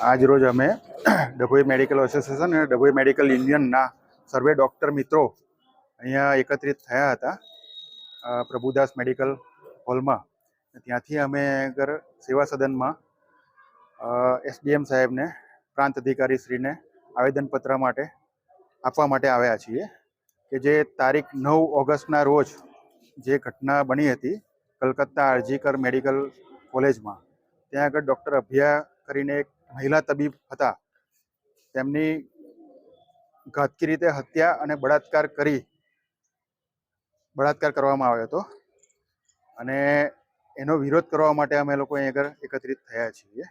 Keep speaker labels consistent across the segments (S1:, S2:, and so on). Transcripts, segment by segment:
S1: આજ રોજ અમે ડભોઈ મેડિકલ એસોસિએશન અને ડભોઈ મેડિકલ યુનિયનના સર્વે ડૉક્ટર મિત્રો અહીંયા એકત્રિત થયા હતા પ્રભુદાસ મેડિકલ હોલમાં. ત્યાંથી અમે આગળ સેવા સદનમાં એસડીએમ સાહેબને, પ્રાંત અધિકારી શ્રીને આવેદનપત્ર માટે આપવા માટે આવ્યા છીએ કે જે તારીખ નવ ઓગસ્ટના રોજ જે ઘટના બની હતી કલકત્તા આરજીકર મેડિકલ કોલેજમાં, ત્યાં આગળ ડૉક્ટર અભ્યા કરીને એક મહિલા તબીબ હતા. તેમની ઘાતકી રીતે હત્યા અને બળાત્કાર કરી બળાત્કાર કરવામાં આવ્યો હતો. અને એનો વિરોધ કરવા માટે અમે લોકો અહીં આગળ એકત્રિત થયા છીએ.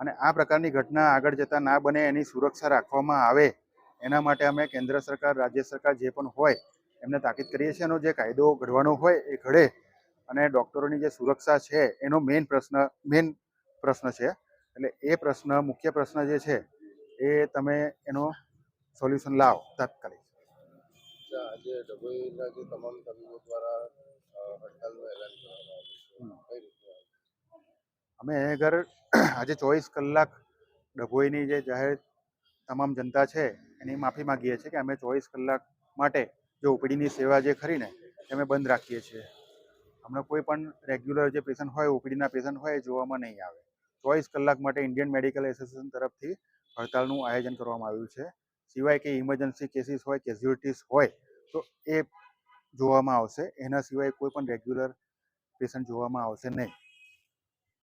S1: અને આ પ્રકારની ઘટના આગળ જતા ના બને એની સુરક્ષા રાખવામાં આવે, એના માટે અમે કેન્દ્ર સરકાર, રાજ્ય સરકાર જે પણ હોય એમને તાકીદ કરીએ છીએ. એનો જે કાયદો ઘડવાનો હોય એ ઘડે. અને ડૉક્ટરોની જે સુરક્ષા છે એનો મેઇન પ્રશ્ન મેઇન પ્રશ્ન છે. એટલે એ પ્રશ્ન મુખ્ય પ્રશ્ન જે છે એ તમે એનો સોલ્યુશન લાવો તાત્કાલિક
S2: આજે ડભોઈના જે તમામ તબીબો દ્વારા હડતાલનું એલાન કરવામાં આવ્યું છે. કઈ રીતે
S1: અમે આગળ આજે ચોવીસ કલાક ડભોઈની જે જાહેર તમામ જનતા છે એની માફી માંગીએ છીએ કે અમે ચોવીસ કલાક માટે જે ઓપીડીની સેવા જે ખરીને એ અમે બંધ રાખીએ છીએ. હમણાં કોઈ પણ રેગ્યુલર જે પેશન્ટ હોય ઓપીડીના પેશન્ટ હોય જોવામાં નહીં આવે. ચોવીસ કલાક માટે ઇન્ડિયન મેડિકલ એસોસિએશન તરફથી હડતાલનું આયોજન કરવામાં આવ્યું છે. સિવાય કે ઇમરજન્સી કેસીસ હોય કેઝ્યુલિટીસ હોય, તો એ જોવામાં આવશે. એના સિવાય કોઈ પણ રેગ્યુલર પેશન્ટ જોવામાં આવશે નહીં.